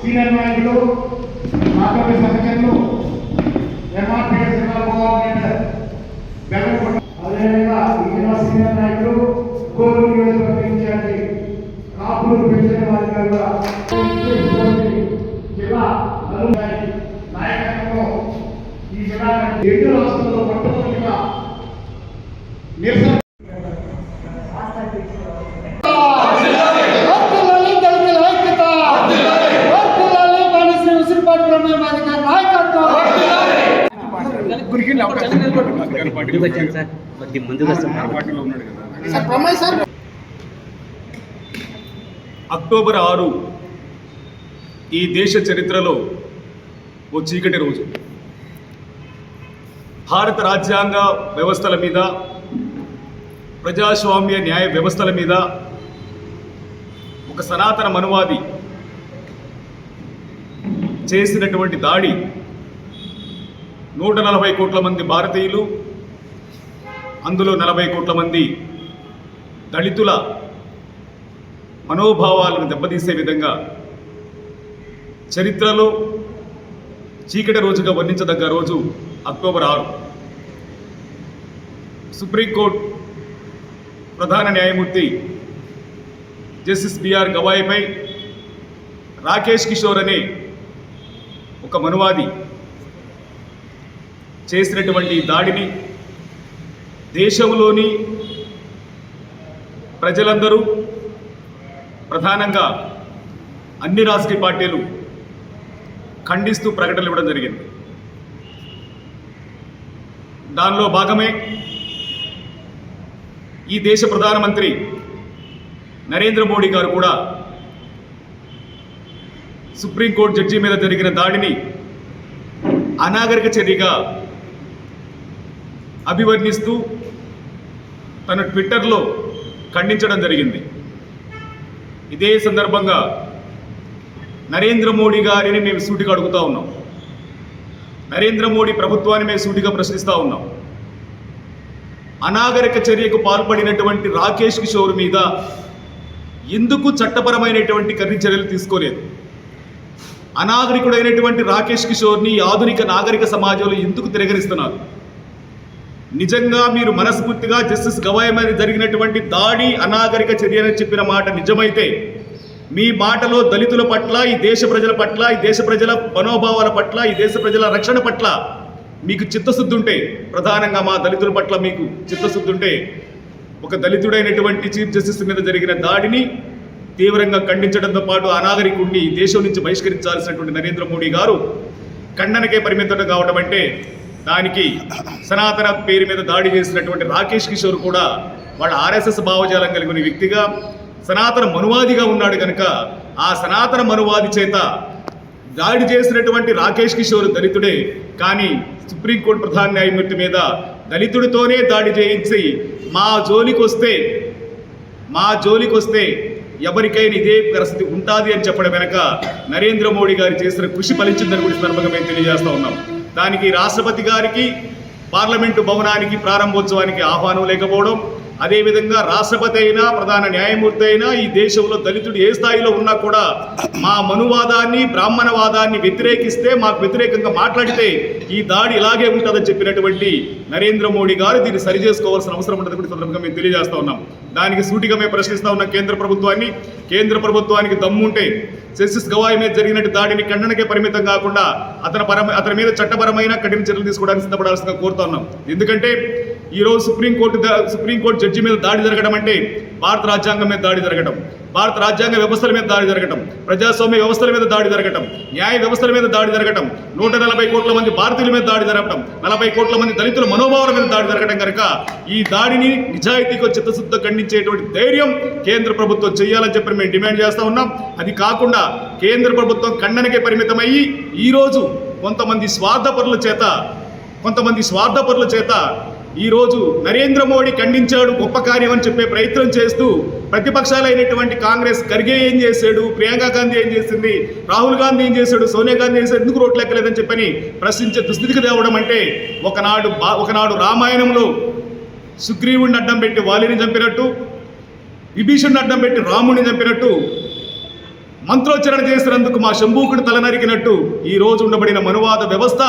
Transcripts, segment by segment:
Senior నాయకులు మాధవ సహచరులు MRPS జిల్లా కోఆర్డినేటర్ బెల్లంకొండ అదేవిధంగా ఈ సీనియర్ నాయకులు కోరు నియోజకవర్గ ఇన్ఛార్జి కాపులు పెంచిన వారి కూడా జిల్లా నాయకత్వంలో ఈ జిల్లా రెండు రాష్ట్రంలో మొట్టమొదటిగా నిరసన వర్ధిల్లాలి దళితుల ఐక్యత వర్ధిల్లాలి బానిస ఉసిరిపాటి బ్రహ్మయ్య గారి నాయకత్వం ముందుకు వచ్చాను సార్. కొద్ది ముందుకు వస్తాం సార్ బ్రహ్మయ్య సార్. అక్టోబర్ ఆరు ఈ దేశ చరిత్రలో ఓ చీకటి రోజు. భారత రాజ్యాంగ వ్యవస్థల మీద ప్రజాస్వామ్య న్యాయ వ్యవస్థల మీద ఒక సనాతన మనువాది చేసినటువంటి దాడి నూట నలభై కోట్ల మంది భారతీయులు అందులో నలభై కోట్ల మంది దళితుల మనోభావాలను దెబ్బతీసే విధంగా చరిత్రలో చీకటి రోజుగా వర్ణించదగ్గ రోజు అక్టోబర్ ఆరు. సుప్రీంకోర్టు ప్రధాన న్యాయమూర్తి జస్టిస్ బిఆర్ గవాయిపై రాకేష్ కిషోర్ అనే ఒక మనువాది చేసినటువంటి దాడిని దేశంలోని ప్రజలందరూ ప్రధానంగా అన్ని రాజకీయ పార్టీలు ఖండిస్తూ ప్రకటనలు ఇవ్వడం జరిగింది. దానిలో భాగమే ఈ దేశ ప్రధానమంత్రి నరేంద్ర మోడీ గారు కూడా సుప్రీంకోర్టు జడ్జి మీద జరిగిన దాడిని అనాగరిక చర్యగా అభివర్ణిస్తూ తన ట్విట్టర్లో ఖండించడం జరిగింది. ఇదే సందర్భంగా నరేంద్ర మోడీ గారిని మేము సూటిగా అడుగుతా ఉన్నాం. నరేంద్ర మోడీ ప్రభుత్వాన్ని మేము సూటిగా ప్రశ్నిస్తూ ఉన్నాం. అనాగరిక చర్యకు పాల్పడినటువంటి రాకేష్ కిషోర్ మీద ఎందుకు చట్టపరమైనటువంటి కఠిన చర్యలు తీసుకోలేదు? అనాగరికుడైనటువంటి రాకేష్ కిషోర్ని ఆధునిక నాగరిక సమాజంలో ఎందుకు తిరగరిస్తున్నారు నిజంగా మీరు మనస్ఫూర్తిగా జస్టిస్ గవాయ్ మీద జరిగినటువంటి దాడి అనాగరిక చర్య అని చెప్పిన మాట నిజమైతే మీ మాటలో దళితుల పట్ల ఈ దేశ ప్రజల పట్ల ఈ దేశ ప్రజల మనోభావాల పట్ల ఈ దేశ ప్రజల రక్షణ పట్ల మీకు చిత్తశుద్ధి ఉంటే ప్రధానంగా మా దళితుల పట్ల మీకు చిత్తశుద్ధి ఉంటే ఒక దళితుడైనటువంటి చీఫ్ జస్టిస్ మీద జరిగిన దాడిని తీవ్రంగా ఖండించడంతో పాటు అనాగరికుడిని దేశం నుంచి బహిష్కరించాల్సినటువంటి నరేంద్ర మోడీ గారు ఖండనకే పరిమితం కావడం అంటే దానికి సనాతన పేరు మీద దాడి చేసినటువంటి రాకేష్ కిషోర్ కూడా వాళ్ళ ఆర్ఎస్ఎస్ భావజాలం కలిగిన వ్యక్తిగా సనాతన మనువాదిగా ఉన్నాడు కనుక ఆ సనాతన మనువాది చేత దాడి చేసినటువంటి రాకేష్ కిషోర్ దళితుడే. కానీ సుప్రీంకోర్టు ప్రధాన న్యాయమూర్తి మీద దళితుడితోనే దాడి చేయించి మా జోలికి వస్తే మా జోలికి వస్తే ఎవరికైనా ఇదే పరిస్థితి ఉంటుంది అని చెప్పడం వెనక నరేంద్ర మోడీ గారు చేసిన కృషి ఫలించిందని కూడా సందర్భంగా మేము తెలియజేస్తా ఉన్నాం. దానికి రాష్ట్రపతి గారికి పార్లమెంటు భవనానికి ప్రారంభోత్సవానికి ఆహ్వానం లేకపోవడం అదేవిధంగా రాష్ట్రపతి అయినా ప్రధాన న్యాయమూర్తి అయినా ఈ దేశంలో దళితుడు ఏ స్థాయిలో ఉన్నా కూడా మా మనువాదాన్ని బ్రాహ్మణవాదాన్ని వ్యతిరేకిస్తే మాకు వ్యతిరేకంగా మాట్లాడితే ఈ దాడి ఇలాగే ఉంటుందని చెప్పినటువంటి నరేంద్ర మోడీ గారు దీన్ని సరి చేసుకోవాల్సిన అవసరం ఉండదు కూడా సందర్భంగా మేము తెలియజేస్తా ఉన్నాం. దానికి సూటిగా మేము ప్రశ్నిస్తా ఉన్న కేంద్ర ప్రభుత్వాన్ని. కేంద్ర ప్రభుత్వానికి దమ్ముంటే జస్టిస్ గవాయి మీద జరిగినట్టు దాడిని ఖండనకే పరిమితం కాకుండా అతని పరమ అతని మీద చట్టపరమైన కఠిన చర్యలు తీసుకోవడానికి సిద్ధపడాల్సిందిగా కోరుతున్నాం ఎందుకంటే ఈరోజు సుప్రీంకోర్టు సుప్రీంకోర్టు జడ్జి మీద దాడి జరగడం అంటే భారత రాజ్యాంగం మీద దాడి జరగడం భారత రాజ్యాంగ వ్యవస్థల మీద దాడి జరగటం ప్రజాస్వామ్య వ్యవస్థల మీద దాడి జరగటం న్యాయ వ్యవస్థల మీద దాడి జరగటం నూట నలభై కోట్ల మంది భారతీయుల మీద దాడి జరగటం నలభై కోట్ల మంది దళితుల మనోభావాల మీద దాడి జరగడం కనుక ఈ దాడిని నిజాయితీగా చిత్తశుద్ధ ఖండించేటువంటి ధైర్యం కేంద్ర ప్రభుత్వం చేయాలని చెప్పి మేము డిమాండ్ చేస్తూ ఉన్నాం. అది కాకుండా కేంద్ర ప్రభుత్వం ఖండనకే పరిమితమయ్యి ఈరోజు కొంతమంది స్వార్థపరుల చేత కొంతమంది స్వార్థపరుల చేత ఈరోజు నరేంద్ర మోడీ ఖండించాడు గొప్ప కార్యం అని చెప్పే ప్రయత్నం చేస్తూ ప్రతిపక్షాలైనటువంటి కాంగ్రెస్ ఖర్గే ఏం చేశాడు? ప్రియాంక గాంధీ ఏం చేసింది? రాహుల్ గాంధీ ఏం చేశాడు? సోనియా గాంధీ ఏం చేశాడు? ఎందుకు రోడ్లు ఎక్కలేదని చెప్పని ప్రశ్నించే దుస్థితికి తేవడం అంటే ఒకనాడు బా- ఒకనాడు రామాయణంలో సుగ్రీవుడిని అడ్డం పెట్టి వాలిని చంపినట్టు విభీషణుని అడ్డం పెట్టి రాముడిని చంపినట్టు మంత్రోచ్చరణ చేసినందుకు మా శంభూకుడు తల నరికినట్టు ఉండబడిన మనువాద వ్యవస్థ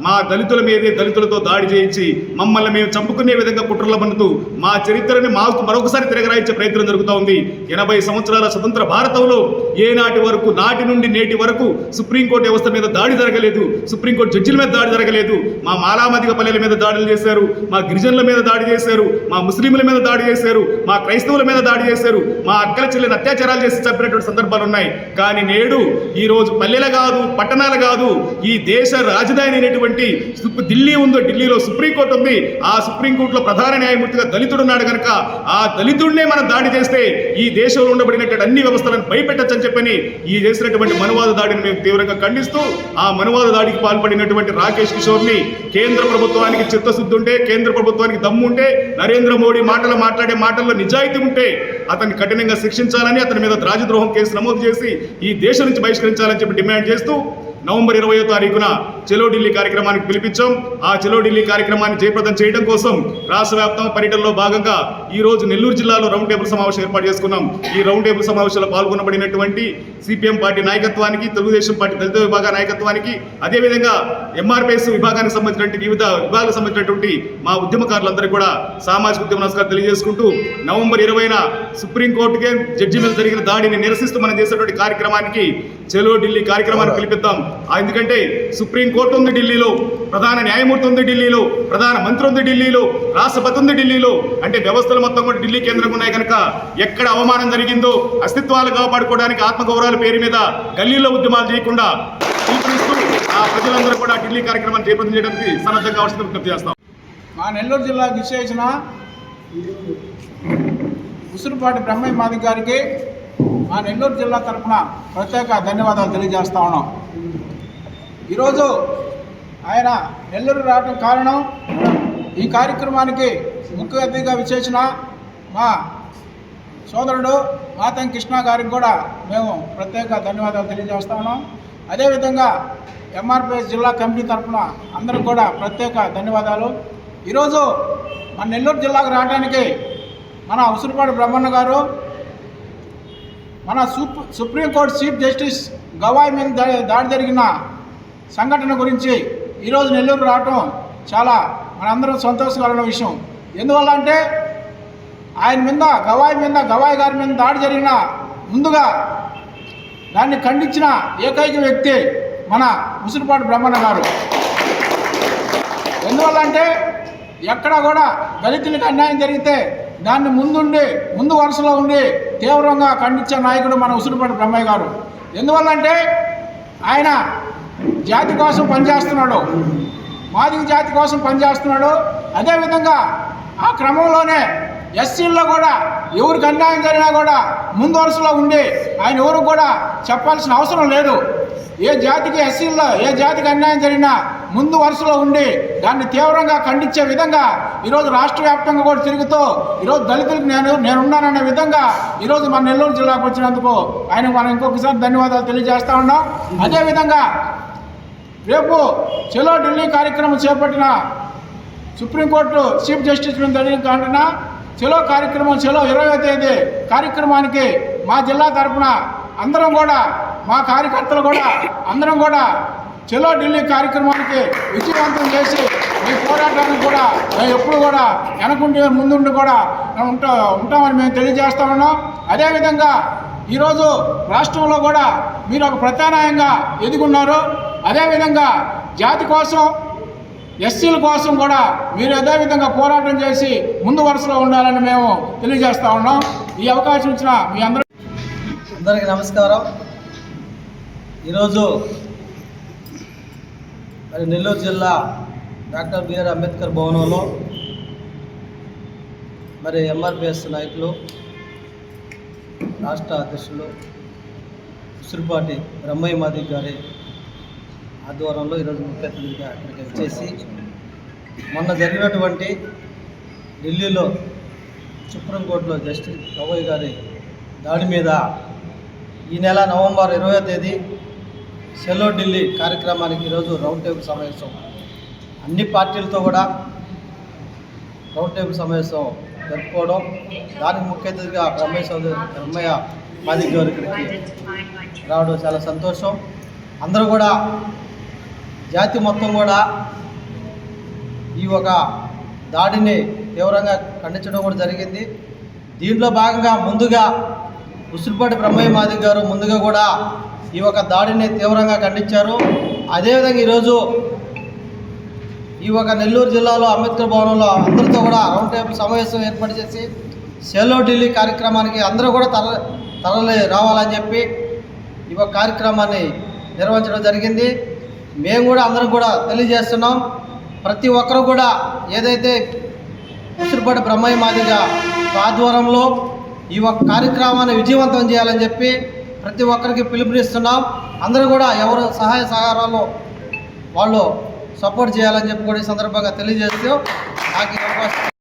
మా దళితుల మీదే దళితులతో దాడి చేయించి మమ్మల్ని మేము చంపుకునే విధంగా కుట్రల పన్నుతూ మా చరిత్రని మాకు మరొకసారి తిరగరాయించే ప్రయత్నం జరుగుతూ ఉంది. ఎనభై సంవత్సరాల స్వతంత్ర భారతంలో ఏనాటి వరకు నాటి నుండి నేటి వరకు సుప్రీంకోర్టు వ్యవస్థ మీద దాడి జరగలేదు. సుప్రీంకోర్టు జడ్జిల మీద దాడి జరగలేదు. మా మాలామదిగ పల్లెల మీద దాడులు చేశారు. మా గిరిజనుల మీద దాడి చేశారు. మా ముస్లింల మీద దాడి చేశారు. మా క్రైస్తవుల మీద దాడి చేశారు. మా అక్కల చెల్లెని అత్యాచారాలు చేసి చంపినటువంటి సందర్భాలు ఉన్నాయి. కానీ నేడు ఈరోజు పల్లెల పల్లెలు కాదు పట్టణాలు కాదు ఈ దేశ రాజధాని అనేటువంటి ఉన్నటువంటి ఢిల్లీ ఉందో ఢిల్లీలో సుప్రీంకోర్టు ఉంది ఆ సుప్రీంకోర్టులో ప్రధాన న్యాయమూర్తిగా దళితుడు ఉన్నాడు కనుక ఆ దళితుడినే మనం దాడి చేస్తే ఈ దేశంలో ఉండబడినటువంటి అన్ని వ్యవస్థలను భయపెట్టచ్చని చెప్పని ఈ చేసినటువంటి మనువాద దాడిని మేము తీవ్రంగా ఖండిస్తూ ఆ మనువాద దాడికి పాల్పడినటువంటి రాకేష్ కిషోర్ని కేంద్ర ప్రభుత్వానికి చిత్తశుద్ధి ఉంటే కేంద్ర ప్రభుత్వానికి దమ్ము ఉంటే నరేంద్ర మోడీ మాటలు మాట్లాడే మాటల్లో నిజాయితీ ఉంటే అతన్ని కఠినంగా శిక్షించాలని అతని మీద రాజద్రోహం కేసు నమోదు చేసి ఈ దేశం నుంచి బహిష్కరించాలని చెప్పి డిమాండ్ చేస్తూ నవంబర్ ఇరవయో తారీఖున చెలో ఢిల్లీ కార్యక్రమానికి పిలిపించాం. ఆ చెలో ఢిల్లీ కార్యక్రమాన్ని జయప్రదం చేయడం కోసం రాష్ట్ర వ్యాప్తం పర్యటనలో భాగంగా ఈ రోజు నెల్లూరు జిల్లాలో రౌండ్ టేబుల్ సమావేశం ఏర్పాటు చేసుకున్నాం. ఈ రౌండ్ టేబుల్ సమావేశంలో పాల్గొనబడినటువంటి సిపిఎం పార్టీ నాయకత్వానికి తెలుగుదేశం పార్టీ దళిత విభాగ నాయకత్వానికి అదేవిధంగా ఎంఆర్పిఎస్ విభాగానికి సంబంధించినటువంటి వివిధ విభాగాలకు సంబంధించినటువంటి మా ఉద్యమకారులందరికీ కూడా సామాజిక ఉద్యమ నమస్కారం తెలియజేసుకుంటూ నవంబర్ ఇరవైన సుప్రీంకోర్టుకే జడ్జి మీద జరిగిన దాడిని నిరసిస్తూ మనం చేసేటువంటి కార్యక్రమానికి చెలో ఢిల్లీ కార్యక్రమాన్ని పిలిపిద్దాం. ఎందుకంటే సుప్రీంకోర్టు ఉంది ఢిల్లీలో ప్రధాన న్యాయమూర్తి ఉంది ఢిల్లీలో ప్రధాన మంత్రి ఉంది ఢిల్లీలో రాష్ట్రపతి ఉంది ఢిల్లీలో. అంటే వ్యవస్థలు మొత్తం కూడా ఢిల్లీ కేంద్రంగా ఉన్నాయి కనుక ఎక్కడ అవమానం జరిగిందో అస్తిత్వాలు కాపాడుకోవడానికి ఆత్మగౌరవాల పేరు మీద గల్లీలో ఉద్యమాలు చేయకుండా ఆ ప్రజలందరూ కూడా ఢిల్లీ కార్యక్రమాన్ని చేపట్టం చేయడానికి సన్నద్ధంగా అవసరం విజ్ఞప్తి చేస్తాం. మా నెల్లూరు జిల్లా విశేషణ ఉసురుపాటి బ్రహ్మయ్య మాది గారికి మా నెల్లూరు జిల్లా తరఫున ప్రత్యేక ధన్యవాదాలు తెలియజేస్తా ఉన్నాం. ఈరోజు ఆయన నెల్లూరు రావడం కారణం ఈ కార్యక్రమానికి ముఖ్య అతిథిగా విశేషణ మా సోదరుడు మాతం కృష్ణ గారికి కూడా మేము ప్రత్యేక ధన్యవాదాలు తెలియజేస్తా ఉన్నాం. అదేవిధంగా ఎంఆర్పిఎస్ జిల్లా కమిటీ తరఫున అందరికి కూడా ప్రత్యేక ధన్యవాదాలు. ఈరోజు మన నెల్లూరు జిల్లాకు రావడానికి మన ఉసిరిపాటి బ్రహ్మన్న గారు మన soup supreme court chief justice Gavai మీద దాడి జరిగిన సంఘటన గురించి ఈరోజు నెల్లూరు రావటం చాలా మనందరం సంతోషకరమైన విషయం. ఎందువల్ల అంటే ఆయన మీద గవాయి మీద గవాయి గారి మీద దాడి జరిగిన ముందుగా దాన్ని ఖండించిన ఏకైక వ్యక్తి మన ముసురుపాటి బ్రహ్మణ గారు. ఎందువల్ల అంటే ఎక్కడ కూడా దళితులకు అన్యాయం జరిగితే దాన్ని ముందుండి ముందు వరుసలో ఉండి తీవ్రంగా ఖండించే నాయకుడు మన ఉసురుపాటి బ్రహ్మయ్య గారు. ఎందువల్ల అంటే ఆయన జాతి కోసం పనిచేస్తున్నాడు. మాదిగ జాతి కోసం పనిచేస్తున్నాడు. అదేవిధంగా ఆ క్రమంలోనే ఎస్సీల్లో కూడా ఎవరికి అన్యాయం జరిగినా కూడా ముందు వరుసలో ఉండి ఆయన ఎవరు కూడా చెప్పాల్సిన అవసరం లేదు. ఏ జాతికి ఎస్సీల్లో ఏ జాతికి అన్యాయం జరిగినా ముందు వరుసలో ఉండి దాన్ని తీవ్రంగా ఖండించే విధంగా ఈరోజు రాష్ట్ర వ్యాప్తంగా కూడా తిరుగుతూ ఈరోజు దళితులకు నేను నేనున్నాననే విధంగా ఈరోజు మన నెల్లూరు జిల్లాకు వచ్చినందుకు ఆయనకు మనం ఇంకొకసారి ధన్యవాదాలు తెలియజేస్తా ఉన్నాం. అదేవిధంగా రేపు చెలో ఢిల్లీ కార్యక్రమం చేపట్టిన సుప్రీంకోర్టు చీఫ్ జస్టిస్ మీద చలో చెలో కార్యక్రమం చెలో ఇరవై తేదీ కార్యక్రమానికి మా జిల్లా తరపున అందరం కూడా మా కార్యకర్తలు కూడా అందరం కూడా చెలో ఢిల్లీ కార్యక్రమానికి విజయవంతం చేసి మీ పోరాటానికి కూడా మేము ఎప్పుడు కూడా వెనకుండి ముందుండి కూడా ఉంటా ఉంటామని మేము తెలియజేస్తా ఉన్నాం. అదేవిధంగా ఈరోజు రాష్ట్రంలో కూడా మీరు ఒక ప్రత్యామ్నాయంగా ఎదుగున్నారు. అదేవిధంగా జాతి కోసం ఎస్సీల కోసం కూడా మీరు అదే విధంగా పోరాటం చేసి ముందు వరుసలో ఉండాలని మేము తెలియజేస్తా ఉన్నాం. ఈ అవకాశం ఇచ్చిన మీ అందరూ అందరికీ నమస్కారం. ఈరోజు మరి నెల్లూరు జిల్లా డాక్టర్ బిఆర్ అంబేద్కర్ భవనంలో మరి ఎంఆర్పిఎస్ నాయకులు రాష్ట్ర అధ్యక్షులు ఉసిరిపాటి బ్రహ్మయ్య మాది గారి ఆధ్వర్యంలో ఈరోజు ముఖ్య అతిథిగా ఇక్కడికి వచ్చేసి మొన్న జరిగినటువంటి ఢిల్లీలో సుప్రీంకోర్టులో జస్టిస్ గవయ్ గారి దాడి మీద ఈ నెల నవంబర్ ఇరవై తేదీ సెలో ఢిల్లీ కార్యక్రమానికి ఈరోజు రౌండ్ టేబుల్ సమావేశం. అన్ని పార్టీలతో కూడా రౌండ్ టేబుల్ సమావేశం జరుపుకోవడం. దానికి ముఖ్య అతిథిగా బ్రహ్మయ్య సోదరు బ్రహ్మయ్య మాదిక్ గారు ఇక్కడికి రావడం చాలా సంతోషం. అందరూ కూడా జాతి మొత్తం కూడా ఈ ఒక దాడిని తీవ్రంగా ఖండించడం కూడా జరిగింది. దీంట్లో భాగంగా ముందుగా ఉసిరిపాటి బ్రహ్మయ్య మాదిక్ గారు ముందుగా కూడా ఈ ఒక దాడిని తీవ్రంగా ఖండించారు. అదేవిధంగా ఈరోజు ఈ ఒక నెల్లూరు జిల్లాలో అంబేద్కర్ భవనంలో అందరితో కూడా రౌండ్ టేబుల్ సమావేశం ఏర్పాటు చేసి సెలో ఢిల్లీ కార్యక్రమానికి అందరూ కూడా తర తరలి రావాలని చెప్పి ఈ ఒక కార్యక్రమాన్ని నిర్వహించడం జరిగింది. మేము కూడా అందరం కూడా తెలియజేస్తున్నాం. ప్రతి ఒక్కరు కూడా ఏదైతే ఉసిరిపాటి బ్రహ్మయ్య మాదిగ ఆధ్వర్యంలో ఈ ఒక కార్యక్రమాన్ని విజయవంతం చేయాలని చెప్పి ప్రతి ఒక్కరికి పిలుపునిస్తున్నాం. అందరూ కూడా ఎవరు సహాయ సహకారాలు వాళ్ళు సపోర్ట్ చేయాలని చెప్పి కూడా ఈ సందర్భంగా తెలియజేస్తూ నాకు